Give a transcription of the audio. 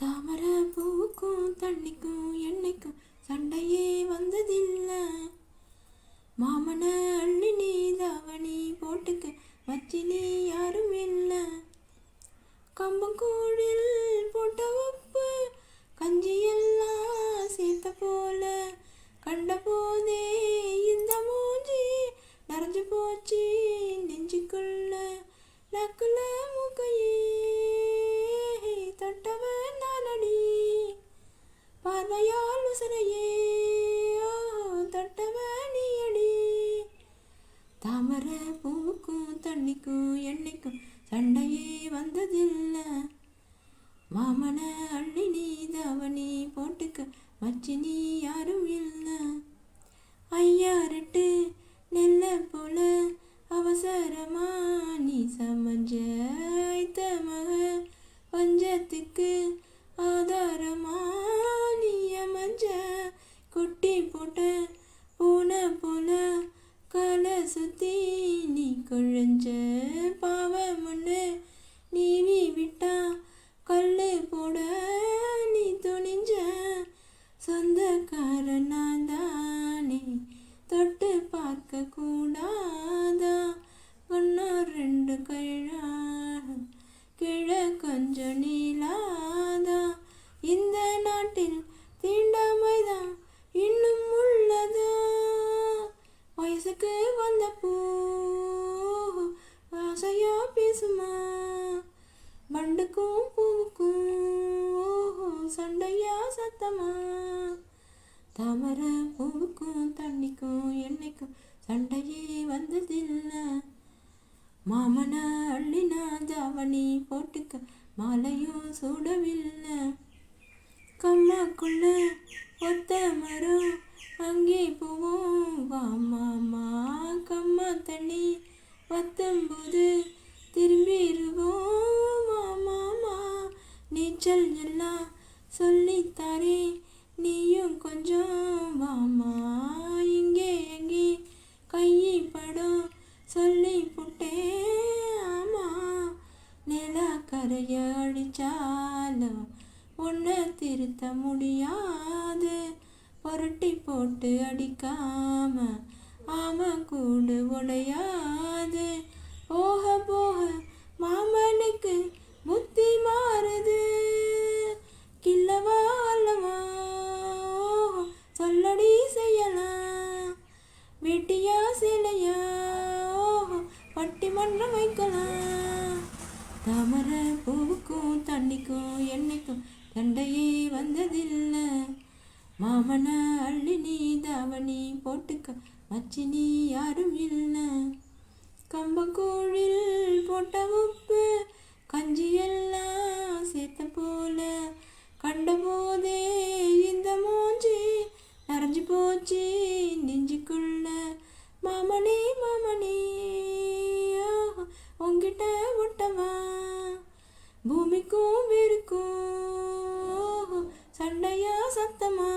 தாமரை பூவுக்கும் தண்ணிக்கும் எண்ணெய்க்கும் சண்டையே வந்ததில்லை. மாமன அள்ளி நீ தாவணி போட்டுக்க வச்சி நீ யாரும் இல்லை. கம்பங்கூழில் போட்ட உப்பு கஞ்சியெல்லாம் சேர்த்த போல. கண்ட போதே இந்த மூஞ்சி நிறைஞ்சு போச்சு நெஞ்சுக்குள்ள. நக்குல மூக்கையே தொட்டவன் நானடி பார்வையால் உசரையே ஓ, தொட்டவன் நீயடி. தாமரை பூவுக்கும் தண்ணிக்கும் எண்ணெய்க்கும் சண்டையே வந்ததில்லை. மாமன அள்ளி நீ தவணி போட்டுக்க மச்சி நீ யாரும் இல்லை. ஐயா ரெட்டு நெல்ல போல அவசரமா நீ சமஞ்ச நீ குழஞ்ச பாவமுன்னு நீவி விட்டா கல்லு போட நீ துணிஞ்ச சொந்தக்காரனா தானே தொட்டு பார்க்க கூடாதா? ஒன்னும் ரெண்டு கழா கிழ கொஞ்சம் நீ பேசுமா? வண்டுக்கும் பூவுக்கும் ஓஹோ சண்டையா சத்தமா? தாமரை பூவுக்கும் தண்ணிக்கும் எண்ணெய்க்கும் சண்டையே வந்ததில்ல. மாமன அள்ளினா ஜாவணி போட்டுக்க மாலையும் சூடவில்லை. கம்மாக்குள்ள ஒத்த மரம் அங்கே போவோம். வா மாமா கம்மா தண்ணி. வத்தும்போது திரும்பிடுவோம் மாமா நீச்சல் எல்லாம் சொல்லித்தாரே நீயும் கொஞ்சம் வாமா இங்கே எங்கே கையை படம் சொல்லி புட்டேன். ஆமா. நிலா அடிச்சாலும் உன்னை திருத்த முடியாது. புரட்டி போட்டு அடிக்காம ஆம கூடு உடையாது. போக போக மாமனுக்கு புத்தி மாறுது. கில்லவா அல்லவா? சொல்லடி செய்யலாம் வெட்டியா சிலையா? ஓஹோ, பட்டிமன்றம் வைக்கலாம் தாமரை பூவுக்கும் தண்ணிக்கும் என்னைக்கும் தண்டையே வந்ததில்லை. மாமன அள்ளி நீ தாவணி போட்டுக்க மச்சி நீ யாரும் இல்லை. கண்டபோதே இந்த மூஞ்சி நிறைஞ்சு போச்சு நெஞ்சுக்குள்ள. மாமணி மாமணி உங்கிட்ட உன்கிட்ட விட்டவா பூமிக்கும் வீருக்கும் சண்டையா சத்தமா?